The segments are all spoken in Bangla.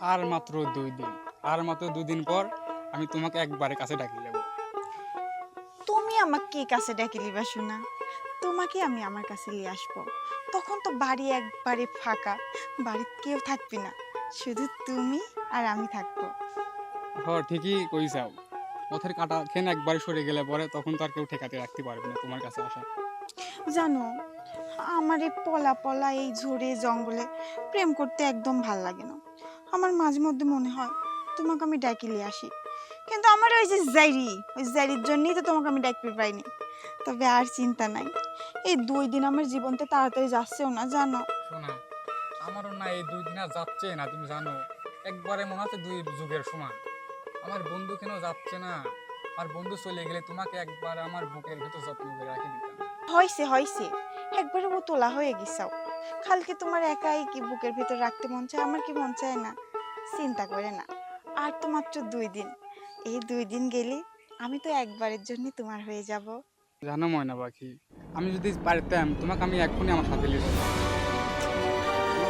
আর মাত্র দুই দিন। আর মাত্র দুদিন পর আমি তোমাকে একবারে কাছে ডাকি নেব। তুমি আমাকে কি কাছে ডাকি লিবা শোনা তোমাকে আমি আমার কাছে নিয়ে আসব। তখন তো বাড়ি একবারে ফাঁকা বাড়িতে কেউ থাকবে না। শুধু তুমি আর আমি থাকব। হ ঠিকই কইসাও পথের কাটা খেন একবারে সরে গেলে পরে তখন তো আর কেউ ঠেকাতে রাখতে পারবে না তোমার কাছে আসা। জানো আমার এই পলা পলা এই ঝোড়ে জঙ্গলে প্রেম করতে একদম ভালো লাগে না। আমার মাঝে মধ্যে মনে হয় তোমাকে আমি ডাকি নিয়ে আসি। কিন্তু আমার ওই যে জাইরি ওই জাইরির জন্যই তো তোমাকে আমি ডাকতে পাইনি। তবে আর চিন্তা নাই। এই দুই দিন আমার জীবনতে তাড়াতাড়ি যাচ্ছেও না জানো। শোনা আমারও না এই দুই দিন আর যাচ্ছে না তুমি জানো। একবারে মনে হচ্ছে দুই যুগের সমান। আমার বন্ধু কেন যাচ্ছে না? আর বন্ধু চলে গেলে তোমাকে একবার আমার বুকের ভেতর যত্ন করে রাখি দিতাম হয়েছে হয়েছে একবারে ও তোলা হয়ে গেছাও কালকে তোমার একাই কি বুকের ভিতর রাখতে মন চায়? আমার কি মন চায় না? চিন্তা করে না। আর তো মাত্র দুই দিন। এই দুই দিন গেলে আমি তো একবারের জন্য তোমার হয়ে যাব। জানো ময়না পাখি আমি যদি পারতাম তোমাকে আমি এখনই আমার সাথে নিয়ে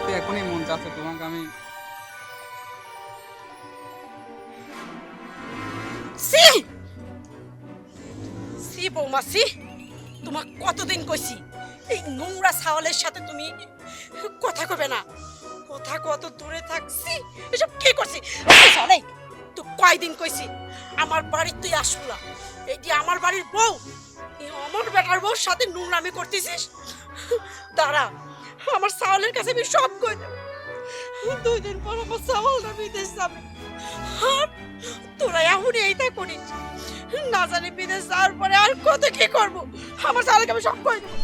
তো এখনই মন চাচ্ছে তোমাকে আমি সি! সি বৌমা সি! তোমাক কতদিন কইছি এই নোংরা ছাওয়ালের সাথে তুমি কথা কবে না। কথা কত দূরে থাকছি এসব কি করছি চলে তো কয়দিন কইছি, আমার বাড়ির তুই আসলা এইটি আমার বাড়ির বউ, এই আমার বেটার বউর সাথে নোংরামি করতেছিস? দাঁড়া, আমার ছাওয়ালের কাছে আমি সব কই দেব। দুই দিন পর আমার ছাওয়ালটা বিদেশ যাবে। আর তোরা এখনই এইটা করিস। না জানি বিদেশ যাওয়ার পরে আর কত কি করব? আমার চালকে আমি সব করে দেবো।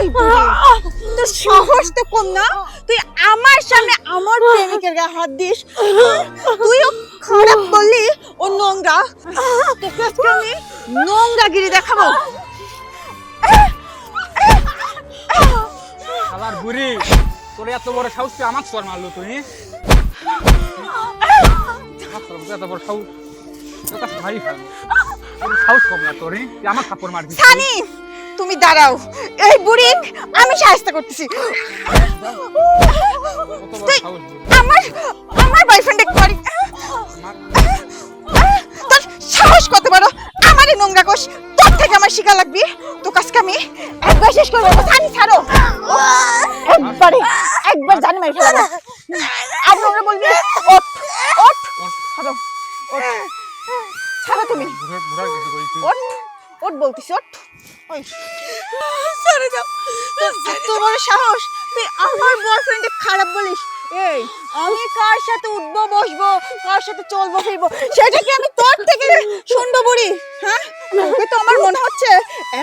এই তোর সাহস তো কম না? তুই আমার সামনে আমার প্রেমিকের গায়ে হাত দিস। তুইও খারাপ বললি ও নোংরা। তোকে আজকে আমি নোংরাগিরি দেখাবো। খাবার বুড়ি তোর এত বড় সাহস তুই আমার চর মারলো মারলো, এত বড় সাহস তোর সাহস কম না তোর আমার কাপড় মারবি। তুমি দাঁড়াও। এই বুড়ি আমি সাহায্য করতেছি। তুই আমার আমার বয়ফ্রেন্ডে করি তোর সাহস কত বড়? আমারই নোংরা কোষ তোর থেকে আমার শিখা লাগবে? তো কাজকে আমি একবার শেষ করব সানি ছাড়ো। একবারে একবার জানি মেরে ফেলাবো। আর নোংরা বলবি ওঠ ওঠ। ছাড়ো ওঠ। ছাড়ো তুমি। ওঠ ওঠ বলতিস ওঠ। ওই। সরে যাও। এত বড় সাহস। তুই আমার বয়ফ্রেন্ডে খারাপ বলিস? এই আমি কার সাথে উঠবো বসবো কার সাথে চলবো ফিরবো? সেটা কি আমি তোর থেকে শুনব বুড়ি হ্যাঁ? ওকে তো আমার মনে হচ্ছে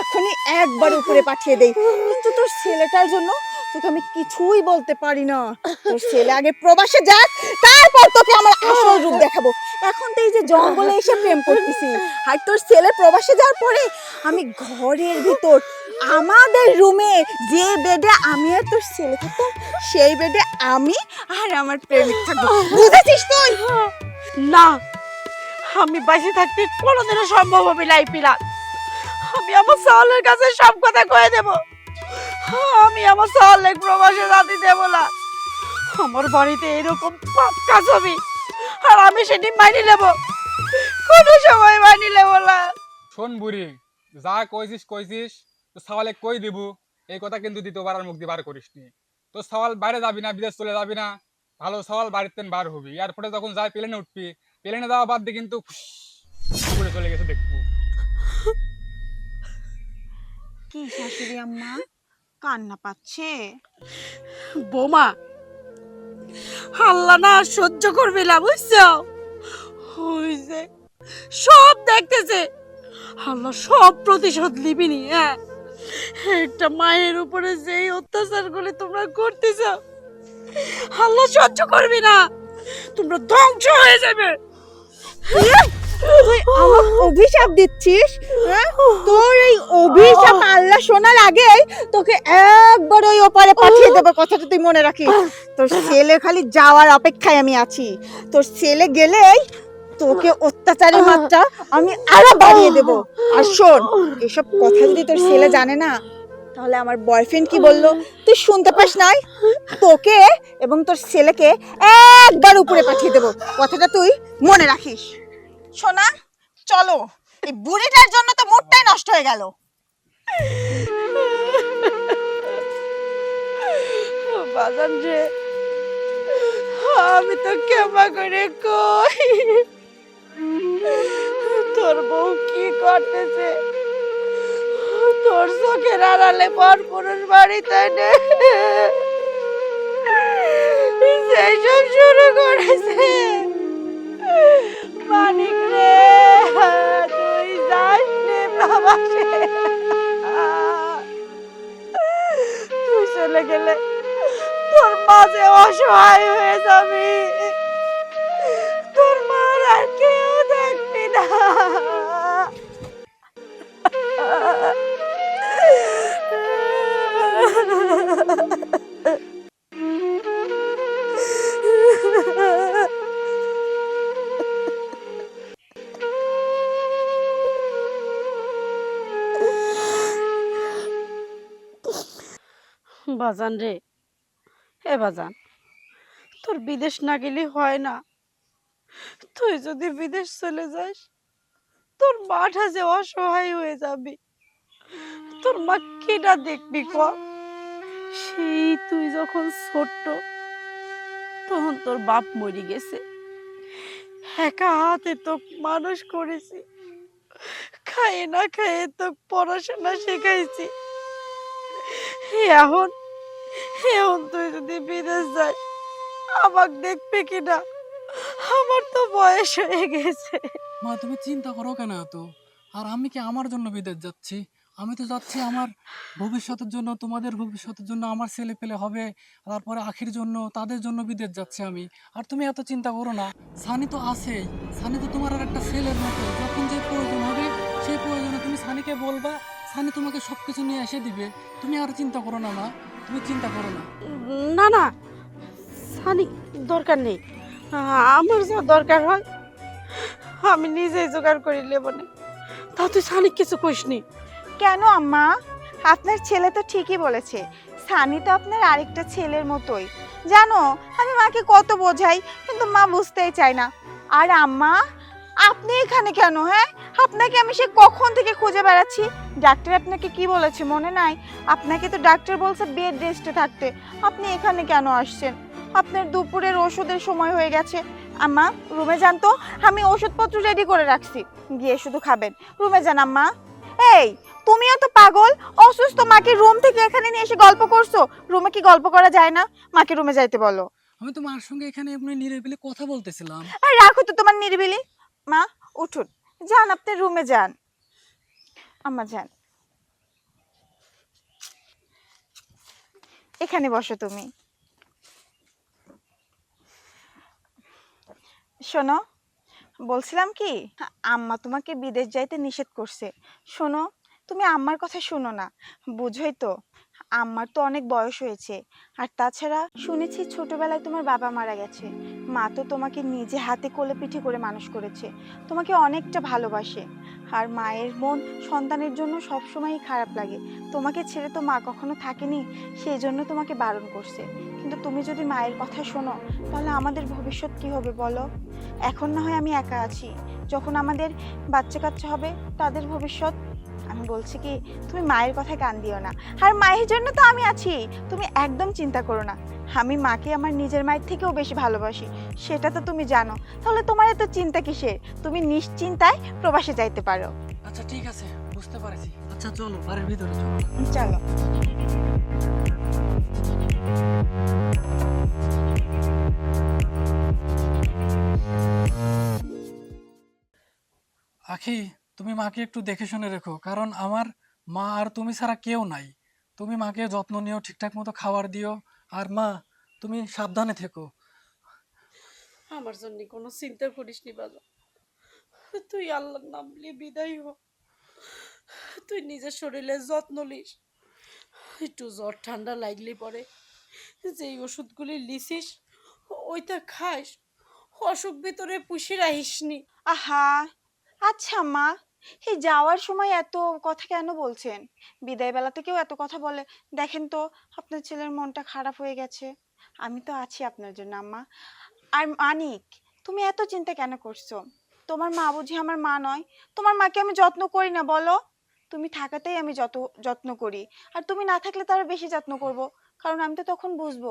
এখনই একবার উপরে পাঠিয়ে দেই। কিন্তু তোর ছেলেটার জন্য তোকে আমি কিছুই বলতে পারি না। তোর ছেলে আগে প্রবাসে যাক, তারপর তোকে আমার আসল রূপ দেখাবো। এখন তো এই যে জঙ্গলে এসে প্রেম করতেছি, আর তোর ছেলে প্রবাসে যাওয়ার পরে আমি ঘরের ভিতর, আমাদের রুমে যে বেডে আমি আর তোর ছেলে থাকতাম সেই বেডে আমি আর আমার প্রেমিক থাকব। বুঝেছিস তুই? না, আমি বাইসে থাকতে কোনোদিনও সম্ভব হবে পিলাত আমি আমার সাওয়ালের কাছে সব কথা কয়ে দেব। আমি আমার সাওয়ালের প্রবাসে জাতি দেব না। আমার বাড়িতে এরকম পাপ কাজ হবে আর আমি সেটি মানি নেব। কোনো সময় মানি নেব না। শোন বুড়ি যা কইছিস কইছিস তো সওয়ালে কই দিব? এই কথা কিন্তু দ্বিতীয়বার আর মুখ দিয়ে বার করিস নি তো সওয়াল বাইরে যাবি না বিদেশ চলে যাবি না। ভালো সওয়াল বাড়িতে বার হবি। এয়ারপোর্টে যখন যাই প্লেনে উঠবি। প্লেনে যাওয়া বাদ দিয়ে কিন্তু চলে গেছে দেখব। কি শাশুড়ি আম্মা? কান্না পাচ্ছে। বোমা হাল্লা না সহ্য করবে না, বুঝছ? ওই যে, সব দেখতেছে। হাল্লা সব প্রতিশোধ লিবিনি হ্যাঁ? একটা মায়ের উপরে যেই অত্যাচার করে তোমরা করতেছ হাল্লা সহ্য করবে না। তোমরা ধ্বংস হয়ে যাবে। অভিশাপ দিচ্ছিস? হ্যাঁ? তোর এই অভিশাপ আল্লাহ শোনার আগে তোকে একবার ওই ওপারে পাঠিয়ে দেবো কথাটা তুই মনে রাখিস। তোর ছেলে খালি যাওয়ার অপেক্ষায় আমি আছি। তোর ছেলে গেলেই তোকে অত্যাচারের মাত্রা আমি আরও বাড়িয়ে দেব। আর শোন, এসব কথা যদি তোর ছেলে জানে না, তাহলে আমার বয়ফ্রেন্ড কি বলল? তুই শুনতে পাস নাই? তোকে এবং তোর ছেলেকে একবার উপরে পাঠিয়ে দেবো। কথাটা তুই মনে রাখিস। সোনা, চলো। এই বুড়িটার জন্য তো মুডটাই নষ্ট হয়ে গেল। বাজান রে আমি তো কেমা করে কই। তোর বউ কি করতেছে? তোর চোখের আড়ালে পর পুরুষ বাড়িতে নে। সেই সব শুরু করেছে। মানিক রে তুই যাস তুই চলে গেলে তোর মাঝে অসহায় হয়ে যাবি। তোর মার কেউ থাকবি না। বাজান রে। এ বাজান, তোর বিদেশ না গেলে হয় না। তুই যদি বিদেশ চলে যাস, তোর মাঠা যে অসহায় হয়ে যাবি, তোর মা কেটা দেখবি ক? সেই তুই যখন ছোট্ট, তখন তোর বাপ মরে গেছে। একা হাতে তো মানুষ করেছি খাইয়ে না খাইয়ে তো পড়াশোনা শেখাইছি। এখন এখন তুই যদি বিদেশ আমার তো বয়স হয়ে গেছে। আমি তো যাচ্ছি আমার ভবিষ্যতের জন্য, তোমাদের ভবিষ্যতের জন্য, আমার ছেলে পেলে হবে, তারপরে আখির জন্য, তাদের জন্য বিদেশ যাচ্ছি আমি। আর তুমি এত চিন্তা করো না। সানি তো আছেই। সানি তো তোমার আর একটা ছেলের মতো। যখন যে প্রয়োজন হবে, সেই প্রয়োজনে তুমি সানিকে বলবা, সানি তোমাকে সব কিছু নিয়ে এসে দিবে। তুমি আর চিন্তা করো না, মা। তুমি চিন্তা করো না। না না সানি দরকার নেই। আমার যা দরকার হয় আমি নিজেই জোগাড় করে নেব না। তা তুই সানি কিছু কইসনি কেন আম্মা? আপনার ছেলে তো ঠিকই বলেছে। সানি তো আপনার আরেকটা ছেলের মতোই। জানো আমি মাকে কত বোঝাই কিন্তু মা বুঝতেই চায় না। আর আম্মা আপনি এখানে কেন হ্যাঁ? আপনাকে আমি সে কখন থেকে খুঁজে বেড়াচ্ছি? ডাক্তার আপনাকে কি বলেছে মনে নাই? আপনাকে তো ডাক্তার বলছে বেড রেস্টে থাকতে। আপনি এখানে কেন আসছেন? আপনার দুপুরের ওষুধের সময় হয়ে গেছে। আম্মা রুমে যান তো। আমি ওষুধপত্র রেডি করে রাখছি। গিয়ে শুধু খাবেন। রুমে যান আম্মা। এই তুমিও তো পাগল? অসুস্থ মাকে রুম থেকে এখানে নিয়ে এসে গল্প করছ? রুমে কি গল্প করা যায় না? মাকে রুমে যাইতে বলো। আমি তোমার সঙ্গে এখানে এমনি নিরিবিলি কথা বলতেছিলাম। আর রাখো তো তোমার নিরিবিলি। মা, উঠুন। যান, আপনি রুমে যান। আম্মা, যান। এখানে বসো তুমি। শোনো, বলছিলাম কি, আম্মা তোমাকে বিদেশ যাইতে নিষেধ করছে। শোনো, তুমি আম্মার কথা শোনো না। বুঝোই তো আম্মার তো অনেক বয়স হয়েছে। আর তাছাড়া শুনেছি ছোটবেলায় তোমার বাবা মারা গেছে। মা তো তোমাকে নিজে হাতে কোলে পিঠে করে মানুষ করেছে। তোমাকে অনেকটা ভালোবাসে। আর মায়ের মন সন্তানের জন্য সবসময়ই খারাপ লাগে। তোমাকে ছেড়ে তো মা কখনো থাকেনি, সেই জন্য তোমাকে বারণ করছে। কিন্তু তুমি যদি মায়ের কথা শোনো, তাহলে আমাদের ভবিষ্যৎ কি হবে বলো? এখন না হয় আমি একা আছি। যখন আমাদের বাচ্চা কাচ্চা হবে, তাদের ভবিষ্যৎ আমি বলছি কি তুমি মায়ের কথায় কান দিও না। আর মায়ের জন্য তো আমি আছি তুমি একদম চিন্তা করো না। আমি মাকে আমার নিজের মায়ের থেকেও বেশি ভালোবাসি সেটা তো তুমি জানো। তাহলে তোমার এত চিন্তা কিসের? তুমি নিশ্চিন্তায় প্রবাসে যাইতে পারো। আচ্ছা ঠিক আছে বুঝতে পারছি। আচ্ছা চলো বাড়ির ভিতরে চলো। চলো। আখি তুমি মাকে একটু দেখে শুনে রেখো কারণ আমার মা আর তুমি ছাড়া কেউ নাই। তুমি মাকে যত্ন নিও ঠিকঠাক মতো খাবার দিও। আর মা তুমি সাবধানে থেকো। আমার জন্য কোনো চিন্তা করিস নি বাবা। তুই আল্লাহর নাম নিয়ে বিদায় হ। তুই নিজের শরীরে যত্ন লিস একটু জ্বর ঠান্ডা লাগলে পরে যেই ওষুধগুলি লিসিস ওইটা খাস। অসুখ ভিতরে পুষে রাখিস নি আহা আচ্ছা মা। এই যাওয়ার সময় এত কথা কেন বলছেন? বিদায় বেলা থেকেও এত কথা বলে? দেখেন তো, আপনার ছেলের মনটা খারাপ হয়ে গেছে। আমি তো আছি আপনার জন্য, আম্মা। আর মানিক, তুমি এত চিন্তা কেন করছ? তোমার মা বুঝি আমার মা নয়? তোমার মাকে আমি যত্ন করি না, বলো? তুমি থাকাতেই আমি যত, যত্ন করি। আর তুমি না থাকলে তার বেশি যত্ন করব। কারণ আমি তো তখন বুঝব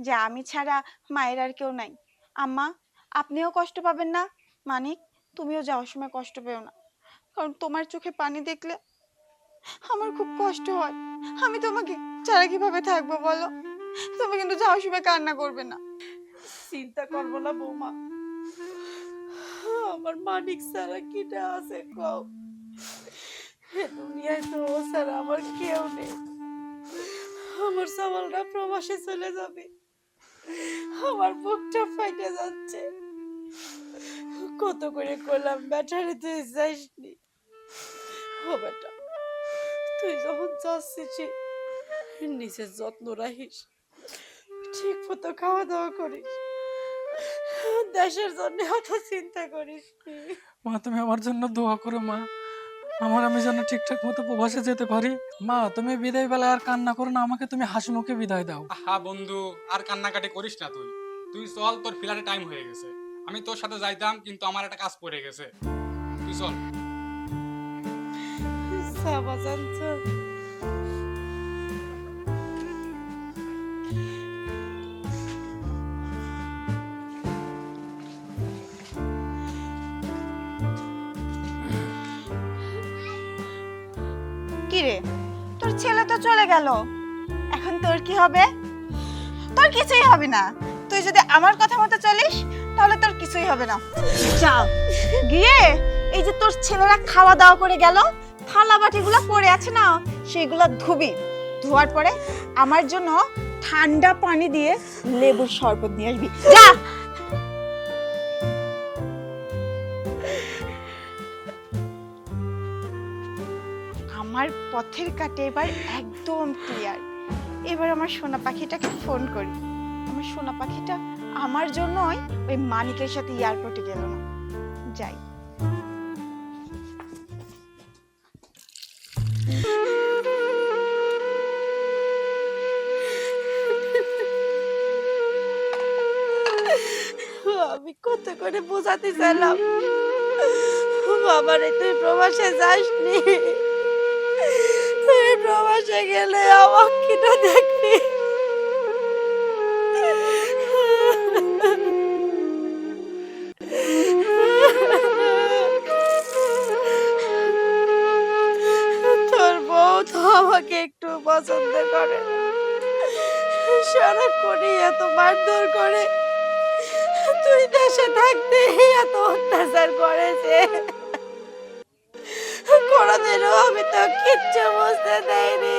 যে আমি ছাড়া মায়ের আর কেউ নাই। আম্মা, আপনিও কষ্ট পাবেন না। মানিক, তুমিও যাওয়ার সময় কষ্ট পেও না। কারণ তোমার চোখে পানি দেখলে আমার খুব কষ্ট হয়। আমি তোমাকে ছাড়া কীভাবে থাকব বলো? তুমি কিন্তু যাওয়ার সময় কান্না করবে না। চিন্তা করব না বৌমা। আমার মানিক ছাড়া কিটা আছে কও? দুনিয়ায় তো ও ছাড়া আমার কেউ নেই। আমার সামালটা প্রবাসে চলে যাবে। আমার বুকটা ফাইটে যাচ্ছে। কত করে কইলাম, ব্যাটারি তুই যাইসনি ও বেটা। তুই যখন যাচ্ছিস নিজের যত্ন রাখিস ঠিক মতো খাওয়া দাওয়া করিস দেশের জন্য অত চিন্তা করিস মা তুমি আমার জন্য দোয়া করো মা। আমার আমি যেন ঠিকঠাক মতো প্রবাসে যেতে পারি। মা তুমি বিদায় বেলায় আর কান্না করো না আমাকে তুমি হাসি মুখে বিদায় দাও। আহা বন্ধু আর কান্নাকাটি করিস না তুই। তুই চল তোর ফিলারে টাইম হয়ে গেছে। আমি তোর সাথে যাইতাম কিন্তু আমার একটা কাজ পড়ে গেছে। তুই চল। সাবাজান তো কি রে তোর ছেলে তো চলে গেল। এখন তোর কি হবে? তোর কিছুই হবে না। তুই যদি আমার কথা মতো চলিস, তাহলে তোর কিছুই হবে না। যা গিয়ে এই যে তোর ছেলেরা খাওয়া দাওয়া করে গেল থালা বাটিগুলো পড়ে আছে না, সেগুলো ধুবি। ধোয়ার পরে আমার জন্য ঠান্ডা পানি দিয়ে লেবুর শরবত নিয়ে আসবি। যা! আমার পথের কাটে এবার একদম ক্লিয়ার এবার আমার সোনা পাখিটাকে ফোন করি। আমার সোনা পাখিটা আমার জন্যই ওই মানিকের সাথে এয়ারপোর্টে গেল না। যাই। করে বোঝাতে চাইলাম। বাবারে, তুই প্রবাসে যাসনি? তুই প্রবাসে গেলে আমার কিটা দেখবি? তোর বউ তো আমাকে একটু পছন্দ করে। না। সারাক্ষণই এত মারধর করে। তুই দেশে থাকতে এত অত্যাচার করেছে। কোনোদিনও আমি তো কিচ্ছু বুঝতে দেয়নি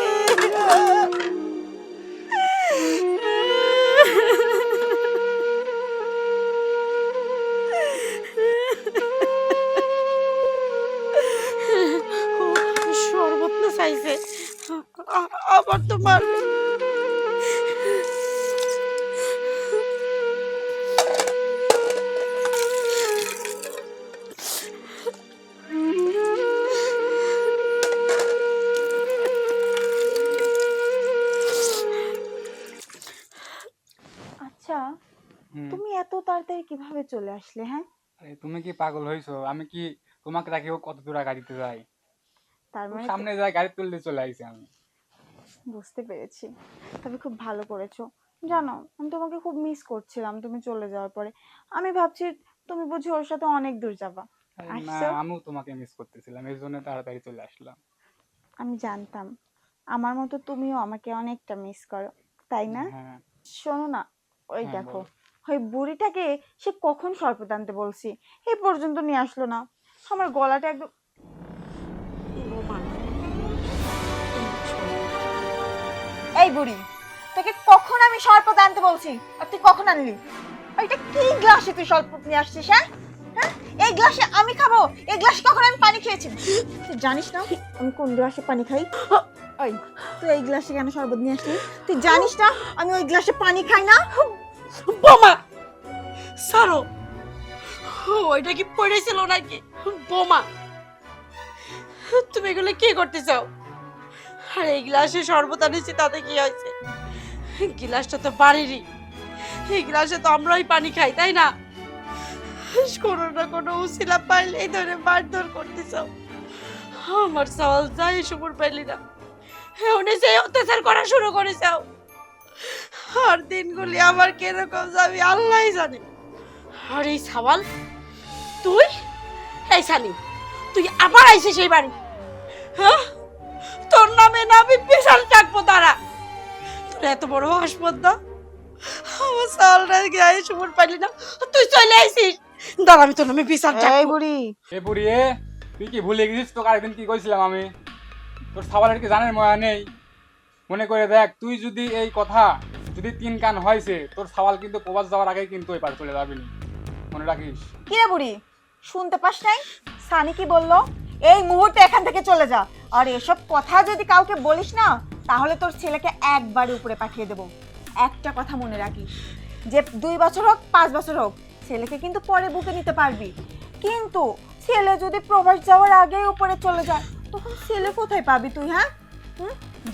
চলে আসলে হ্যাঁ? আরে তুমি কি পাগল হইছো? আমি কি তোমাকে রাখিও কত দূর গাড়িতে যাই? তার মানে সামনে যাই গাড়ি তুলতে চলে আইছি আমি। বুঝতে পেরেছি। তবে খুব ভালো করেছ। জানো আমি তোমাকে খুব মিস করছিলাম তুমি চলে যাওয়ার পরে। আমি ভাবছি তুমি বুঝি ওর সাথে অনেক দূর যাবা। আরে না আমিও তোমাকে মিস করতেছিলাম। এই জন্য তাড়াতাড়ি চলে আসলাম। আমি জানতাম। আমার মতো তুমিও আমাকে অনেকটা মিস করো। তাই না? হ্যাঁ। শোনো না ওই হ্যাঁ, দেখো। বলো। ওই বুড়িটাকে সে কখন শরবত আনতে বলছি? এই পর্যন্ত নিয়ে আসলো না। আমার গলাটা একদম এই বুড়ি, তোকে কখন আমি শরবত আনতে বলছি? আর তুই কখন আনলি? এটা কি গ্লাসে তুই শরবত নিয়ে আসছিস হ্যাঁ? হ্যাঁ? এই গ্লাসে আমি খাব? এই গ্লাসে কখন আমি পানি খেয়েছি? তুই জানিস না? আমি কোন গ্লাসে পানি খাই? ওই, তুই এই গ্লাসে কেন শরবত নিয়ে আসলি? তুই জানিস না? আমি ওই গ্লাসে পানি খাই না? বোমা! সারো ওইটা কি পড়েছিল নাকি? বোমা! তুমি এগুলো কি করতে চাও? আর, এই গ্লাসে শরবত আনিছি তাতে কি হয়েছে? গ্লাসটা তো বাড়িরই। এই গ্লাসে তো আমরাই পানি খাই, তাই না? কোনো না কোনো উচিলা পাইলে এই ধরে মারধর করতে চাও। আমার সওয়াল যাই সুপুর পাইলি না। হ্যাঁ উনি সেই অত্যাচার করা শুরু করে যাও আর দিনগুলি আমার কীরকম যাবি আল্লাহ জানে। আর এই সওয়াল তুই? এই সানি তুই আবার আইছিস সেই বাড়ি? হ্যাঁ? তোর নামে না আমি বিশাল ডাকবো তারা তোর এত বড় হাসপাতাল আমার সালটা গায়ে সুমন পাইলি না তুই চলে আইছিস দাঁড়া আমি তোর নামে বিশাল এই বুড়ি। এ বুড়ি এ তুই কি ভুলে গেছিস তোকে আরেকদিন কি কইছিলাম আমি? তোর সাওয়ালের কি জানের ময়া নেই? মনে করে দেখ তুই যদি এই কথা যদি তিন কান হয়েছে, তোর সওয়াল কিন্তু প্রবাস যাওয়ার আগে কিন্তু পার চলে যাবি। মনে রাখিস? কি রে বুড়ি? শুনতে পাস নাই? সানি কি বলল? এই মুহূর্তে এখান থেকে চলে যা। আর এসব কথা যদি কাউকে বলিস না, তাহলে তোর ছেলেকে একবারে উপরে পাঠিয়ে দেব। একটা কথা মনে রাখিস, যে দুই বছর হোক, পাঁচ বছর হোক, ছেলেকে কিন্তু পরে বুকে নিতে পারবি। কিন্তু ছেলে যদি প্রবাস যাওয়ার আগেই উপরে চলে যায়, তখন ছেলে কোথায় পাবি তুই হ্যাঁ?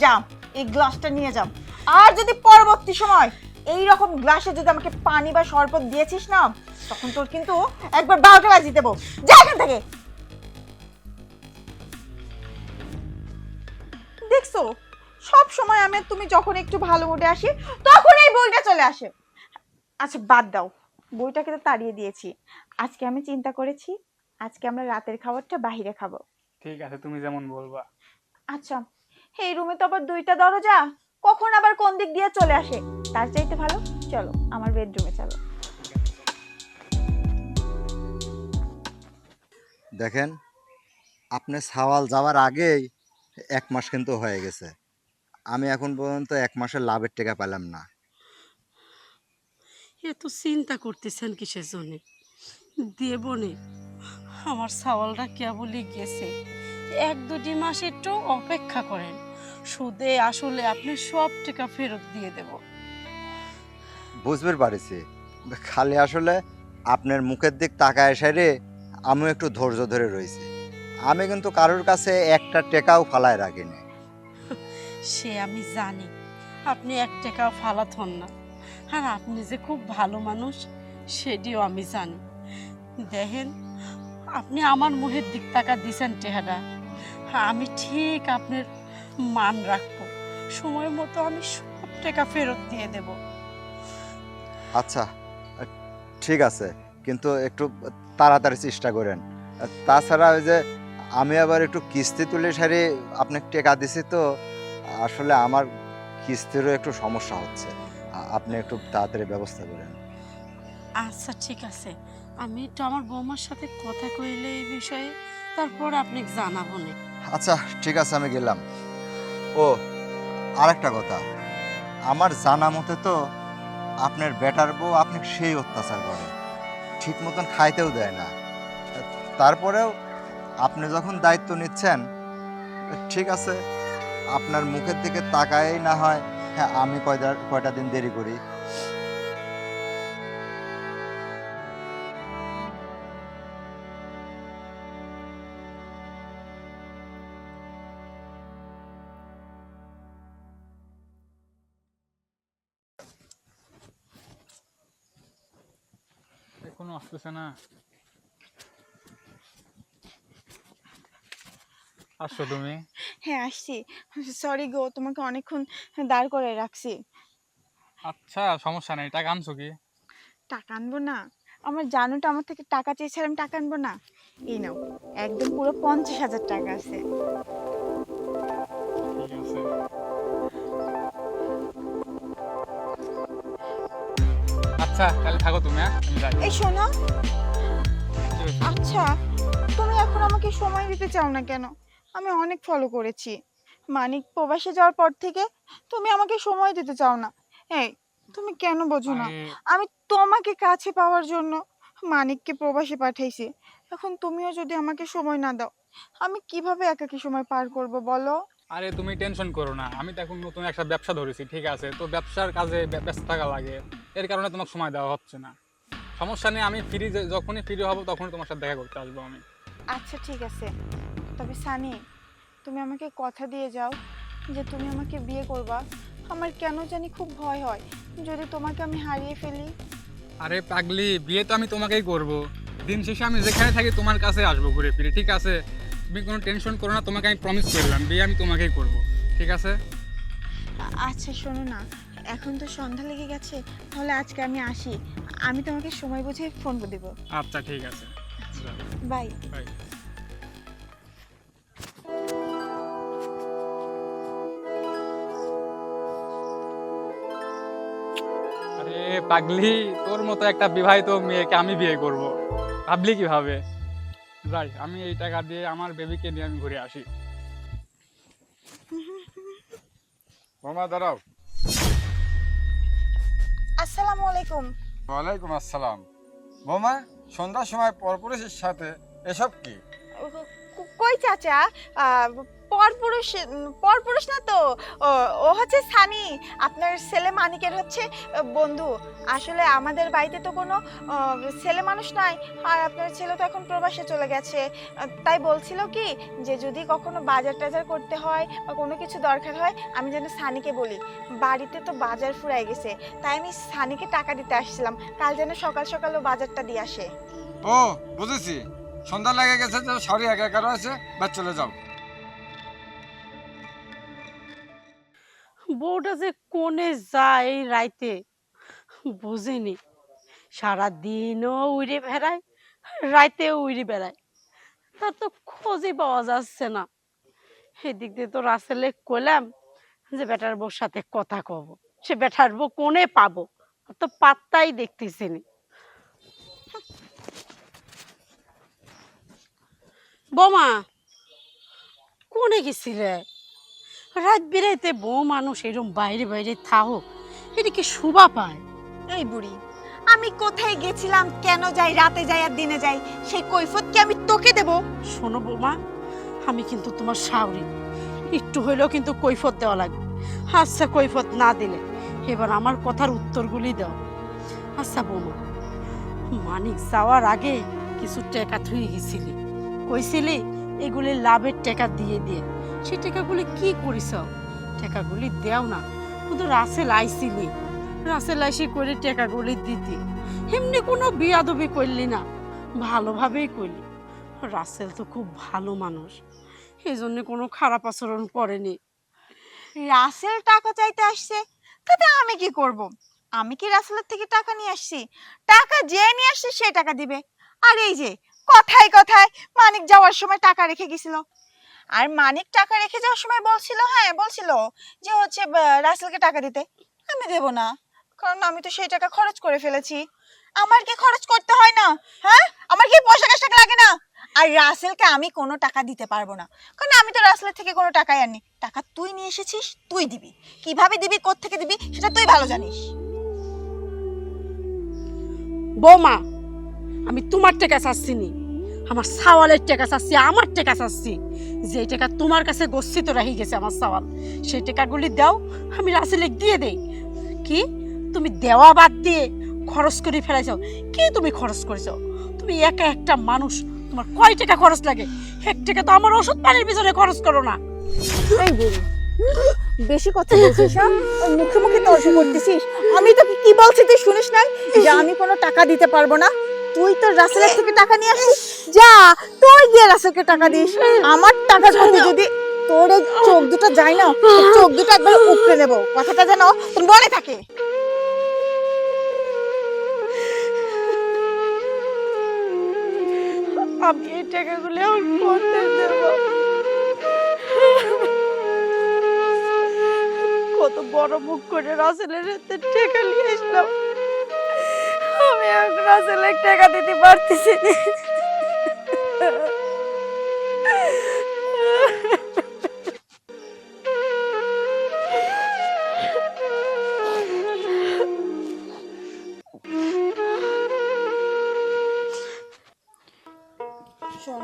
যা, এই গ্লাসটা নিয়ে যাও আর যদি পরবর্তী সময় এই রকম গ্লাসে যদি আমাকে পানি বা শরবত দিয়েছিস না তখন তোর কিন্তু একবার বারোটা বাজিয়ে দেবো। যা এখান থেকে। দেখছ সব সময় আমি তুমি যখন একটু ভালো মুডে আসি তখন এই বইটা চলে আসে। আচ্ছা বাদ দাও। বইটাকে তো তাড়িয়ে দিয়েছি। আজকে আমি চিন্তা করেছি আজকে আমরা রাতের খাবারটা বাইরে খাব। ঠিক আছে তুমি যেমন বলবা। আচ্ছা এই রুমে তো আবার দুইটা দরজা। কখন আবার কোন দিক দিয়ে চলে আসে? তার চাইতে ভালো চলো আমার বেডরুমে চলো। দেখেন আপনি সাওয়াল যাওয়ার আগেই এক মাস কিন্তু হয়ে গেছে। আমি এখন পর্যন্ত এক মাসের লাভের টাকা পেলাম না। এত চিন্তা করতেছেন কিসের জন্য? দেবনে আমার সাওয়ালটা কেবলই গেছে। এক দুটি মাস একটু অপেক্ষা করেন। সুদে আসলে আপনি সব টাকা ফেরত দিয়ে দেব। বুঝতে পারেছি। খালি আসলে আপনার মুখের দিক তাকায় সেরে আমিও একটু ধৈর্য ধরে রয়েছি আমি কিন্তু কারোর কাছে একটা টেকাও ফালায় রাখিনি। সে আমি জানি আপনি এক টাকাও ফালাত হন না। আর আপনি যে খুব ভালো মানুষ সেটিও আমি জানি। দেখেন আপনি আমার মুখের দিক তাকা দিছেন টেহারা আমি ঠিক আপনার মান রাখব। সময় মতো আমি সব টাকা ফেরত দিয়ে দেব। আচ্ছা ঠিক আছে কিন্তু একটু তাড়াতাড়ি চেষ্টা করেন। তাছাড়া ওই যে আমি আবার একটু কিস্তি তুলে সারি আপনাকে টেকা দিছি তো আসলে আমার কিস্তিরও একটু সমস্যা হচ্ছে। আপনি একটু তাড়াতাড়ি ব্যবস্থা করেন। আচ্ছা ঠিক আছে। আমি একটু আমার বৌমার সাথে কথা কইলে এই বিষয়ে তারপর আপনি জানাব আচ্ছা ঠিক আছে আমি গেলাম। ও আর একটা কথা। আমার জানা মতে তো আপনার বেটার বউ আপনি সেই অত্যাচার করে। ঠিক মতন খাইতেও দেয় না। তারপরেও আপনি যখন দায়িত্ব নিচ্ছেন, ঠিক আছে, আপনার মুখের দিকে তাকাই না হয় হ্যাঁ আমি কয়টা কয়টা দিন দেরি করি। আসতেছে না। আসছো তুমি। হ্যাঁ আসছি। সরি গো তোমাকে অনেকক্ষণ দাঁড় করে রাখছি। আচ্ছা সমস্যা নাই। টাকা আনছো কি? টাকা আনব না। আমার জানোটা আমার থেকে টাকা চেয়েছে আর আমি টাকা আনব না। এই নাও একদম পুরো পঞ্চাশ হাজার টাকা আছে। আচ্ছা তাহলে থাকো তুমি হ্যাঁ? এই শোনো। আচ্ছা তুমি এখন আমাকে সময় দিতে চাও না কেন? আমি অনেক ফলো করেছি। মানিক প্রবাসে যাওয়ার পর থেকে তুমি আমাকে সময় দিতে চাও না। এই তুমি কেন বোঝো না? আমি তোমাকে কাছে পাওয়ার জন্য মানিককে প্রবাসে পাঠাইছি। এখন তুমিও যদি আমাকে সময় না দাও আমি কীভাবে একাকি সময় পার করব বলো? আরে তুমি টেনশন করো না আমি তো এখন নতুন একটা ব্যবসা ধরেছি ঠিক আছে? তো ব্যবসার কাজে ব্যস্ত থাকা লাগে এর কারণে তোমাকে সময় দেওয়া হচ্ছে না। সমস্যা নেই আমি ফ্রি যখনই ফ্রি হব তখনই তোমার সাথে দেখা করতে আসব আমি। আচ্ছা ঠিক আছে। তবে সানি তুমি আমাকে কথা দিয়ে যাও যে তুমি আমাকে বিয়ে করবা। আমার কেন জানি খুব ভয় হয় যদি তোমাকে আমি হারিয়ে ফেলি। আরে পাগলি বিয়ে তো আমি তোমাকেই করব। দিন শেষে আমি যেখানে থাকি তোমার কাছে আসব ঘুরে ফিরে ঠিক আছে? তুমি কোনো টেনশন করো না তোমাকে আমি প্রমিস করলাম বিয়ে আমি তোমাকেই করব ঠিক আছে? আচ্ছা শোনো না এখন তো সন্ধ্যা লেগে গেছে তাহলে আজকে আমি আসি আমি তোমাকে সময় বুঝে ফোন করে দেবো। আচ্ছা ঠিক আছে। বাই বাই আরে পাগলি তোর মতো একটা বিবাহিত মেয়েকে আমি বিয়ে করব। ভাবলি কীভাবে? যাই আমি এই টাকা দিয়ে আমার বেবিকে নিয়ে আমি ঘুরে আসি। মামা দাঁড়াও। আসসালামু আলাইকুম। ওয়ালাইকুম আসসালাম। বোমা সন্ধ্যার সময় পরপুরুষের সাথে এসব কি? কই চাচা? পরপুরুষ পরপুরুষ না তো, ও হচ্ছে সানি। আপনার ছেলে মানিকের হচ্ছে বন্ধু। আসলে আমাদের বাড়িতে তো কোনো ছেলে মানুষ নাই। আর আপনার ছেলে তো এখন প্রবাসে চলে গেছে। তাই বলছিল কি, যে যদি কখনো বাজার টাজার করতে হয় বা কোনো কিছু দরকার হয়, আমি যেন সানিকে বলি। বাড়িতে তো বাজার ফুরাই গেছে। তাই আমি সানিকে টাকা দিতে আসছিলাম। কাল যেন সকাল সকাল ও বাজারটা দিয়ে আসে। ও, বুঝেছি। সন্ধ্যা লেগে গেছে, তো সরি, একা একা আছে বা চলে যাও। বউটা যে কোনে যায় রাইতে, বুঝিনি। সারা দিনও উড়ে বেড়ায়, রাইতেও উড়ে বেড়ায়। তার তো খোঁজই পাওয়া যাচ্ছে না। এদিক দিয়ে তো রাসেলে কইলাম যে, বেটার বউর সাথে কথা কব। সে বেটার বউ কোনে পাবো? তো পাত্তাই দেখতেছি নি। বোমা, কোনে গেছিলে? রাত বেরাইতে বউ মানুষ এরম বাইরে বাইরে থাও এটা কি শোভা পায়। এই বুড়ি আমি কোথায় গেছিলাম কেন যাই রাতে যাই আর দিনে যাই সেই কৈফত কি আমি তোকে দেব? শোনো বৌমা আমি কিন্তু তোমার শাওরি একটু হইলেও কিন্তু কৈফত দেওয়া লাগবে। আচ্ছা কৈফত না দিলে এবার আমার কথার উত্তরগুলি দাও। আচ্ছা বৌমা মানিক যাওয়ার আগে কিছু টাকা থুয়ে গেছিলি। কইছিলি এগুলি লাভের টাকা দিয়ে দিয়ে। সেই টাকাগুলি কি করিস? টাকাগুলি দেও না। শুধু রাসেল আইসিলি রাসেল আইসি করে টাকাগুলি দিতি। এমনি কোনো বিয়াদবি করলি না। ভালোভাবেই করলি। রাসেল তো খুব ভালো মানুষ। এই জন্য কোনো খারাপ আচরণ করেনি। রাসেল টাকা চাইতে আসছে? তাতে আমি কি করব? আমি কি রাসেলের থেকে টাকা নিয়ে আসছি? টাকা যে নিয়ে আসছে সে টাকা দিবে। আর এই যে, কথায় কথায় মানিক যাওয়ার সময় টাকা রেখে গেছিল। আর মানিক টাকা রেখে যাওয়ার সময় বলছিল হ্যাঁ বলছিল যে হচ্ছে রাসেলকে টাকা দিতে। আমি দেব না, কারণ আমি তো সেই টাকা খরচ করে ফেলেছি। আমার কি খরচ করতে হয় না? হ্যাঁ? আমার কি পয়সা কাজ টাকা লাগে না? আর রাসেলকে আমি কোনো টাকা দিতে পারব না, কারণ আমি তো রাসেলের থেকে কোনো টাকাই আনি টাকা তুই নিয়ে এসেছিস, তুই দিবি। কীভাবে দিবি থেকে দিবি, সেটা তুই ভালো জানিস। বৌমা, আমি তোমার টাকা চাচ্ছি আমার সাওয়ালের টাকা চাচ্ছি, আমার টাকা চাচ্ছি। যে টাকা তোমার কাছে গচ্ছিত রাহি গেছে আমার সাওয়াল, সেই টাকাগুলি দাও, আমি রাসেলে দিয়ে দেই। কি? তুমি দেওয়া বাদ দিয়ে খরচ করে ফেলাইছো? কি তুমি খরচ করেছ? তুমি একা একটা মানুষ, তোমার কয় টাকা খরচ লাগে? এক টাকা তো আমার ওষুধ পানির পিছনে খরচ করো না। বেশি কথা বলছিস হ্যাঁ? ওই মুখে মুখে তর্ক করতেছিস। আমি তো কি বলছি তুই শুনিস না যে আমি কোনো টাকা দিতে পারব না? তুই তো রাসেলের থেকে টাকা নিয়ে আসিস। যা তুই গিয়ে রাসেলকে টাকা দিস। আমার টাকা যদি যদি তোর চোখ দুটো যায় না চোখ দুটো একবার উপড়ে নেব। কথাটা যেন তোর মনে থাকে। আমি এই টাকাগুলি কত বড় মুখ করে রাসেলের হাতে টাকা নিয়ে আসলাম। আমি রাসেলের টাকা দিতে পারতেছি শোনো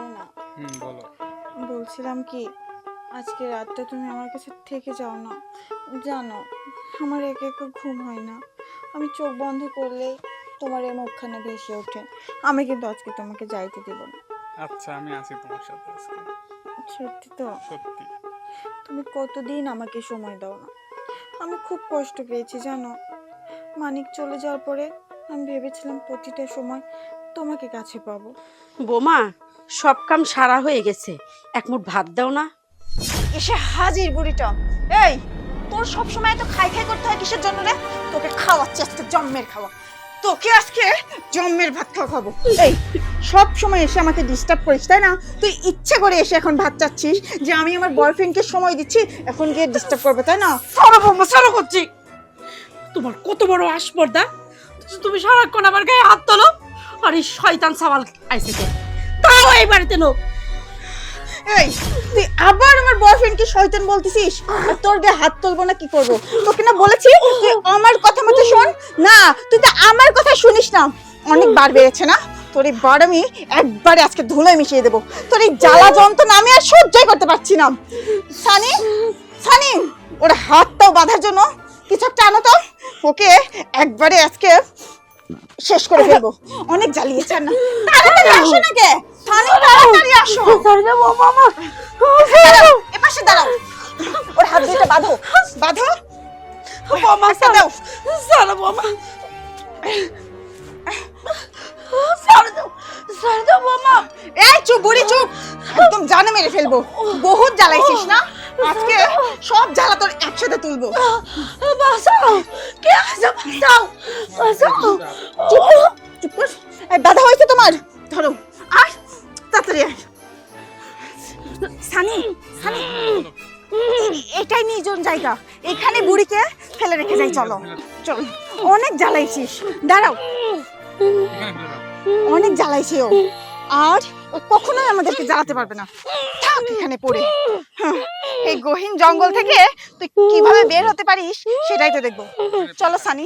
না। বলো। বলছিলাম কি আজকে রাতটা তুমি আমার কাছে থেকে যাও না। জানো আমার একে একে ঘুম হয় না। আমি চোখ বন্ধ করলে তোমার এই মুখখানা ভেসে ওঠে। আমি কিন্তু আজকে তোমাকে যাইতে দেব না। আচ্ছা আমি আছি তোমার সাথে আজকে। সত্যি তো? সত্যি। তুমি কতদিন আমাকে সময় দাও না? আমি খুব কষ্ট পেয়েছি জানো। মানিক চলে যাওয়ার পরে আমি ভেবেছিলাম প্রতিটা সময় তোমাকে কাছে পাবো। বোমা সব কাম সারা হয়ে গেছে। এক মুঠ ভাত দাও না। এসে হাজির বুড়িটা। এই তোর সব সময় তো খাই খাই করতে হয় কিসের জন্য রে? তোকে খাওয়াচ্ছি আজকে জম্মের খাওয়া। তোকে আজকে জম্মের ভাত খাওয়া খাব। এই সব সময় এসে আমাকে ডিস্টার্ব করিস তাই না? তুই ইচ্ছে করে এসে এখন ভাত চাচ্ছিস যে আমি আমার বয়ফ্রেন্ডকে সময় দিচ্ছি এখন গিয়ে ডিস্টার্ব করবে তাই না? সারা বোমা সারা করছি। তোমার কত বড় আসপর্দা। তুমি সারাক্ষণ আমার গায়ে হাত তোলো আর এই শয়তান সাওয়াল আইসে কে? তাও এই বাড়িতে লোক এই তুই আবার আমার বয়ফ্রেন্ডকে শয়তান বলতেছিস? আর তোর গায়ে হাত তুলবো না কি করব? তোকে না বলেছি তুই আমার কথা মতো শোন? না তুই তো আমার কথা শুনিস না। অনেক বার বেড়েছে না? তোর এই বার আমি একবারে আজকে ধুলোয় মিশিয়ে দেবো। তোর এই জ্বালা যন্ত্রণা আমি আর সহ্যই করতে পারছি না। সানি সানি ওর হাতটাও বাঁধার জন্য কিছু একটা আনো তো। ওকে একবারে আজকে শেষ করে ফেলব। অনেক জ্বালিয়েছে না তাড়াতাড়ি আসো না কে সানি তাড়াতাড়ি আসো। দাঁড়াও, এপাশে দাঁড়াও। ওর হাত দুইটা বাঁধো বাঁধো। বোমা দাও। সারা বোমা দাও দাও এই চুপ বুড়ি চুপ। একদম জানে মেরে ফেলব। বহুত জ্বালাইছিস না? আজকে সব জ্বালা তোর একসাথে তুলবো। বাঁচাও কে আছে? বাঁচাও বাঁচাও। চুপ কর, চুপ কর। এই বাধা হয়েছে তোমার। ধরো। আয়। তাড়াতাড়ি আয়। সানি সানি। এটাই নির্জন জায়গা। এখানে বুড়িকে ফেলে রেখে যাই চলো। চলো। অনেক জ্বালাইছিস। দাঁড়াও। অনেক জ্বালায় সেও। আর ও কখনোই আমাদেরকে জ্বালাতে পারবে না। থাক এখানে পড়ে। এই গহীন জঙ্গল থেকে তুই কীভাবে বের হতে পারিস, সেটাই তো দেখব। চলো, সানি।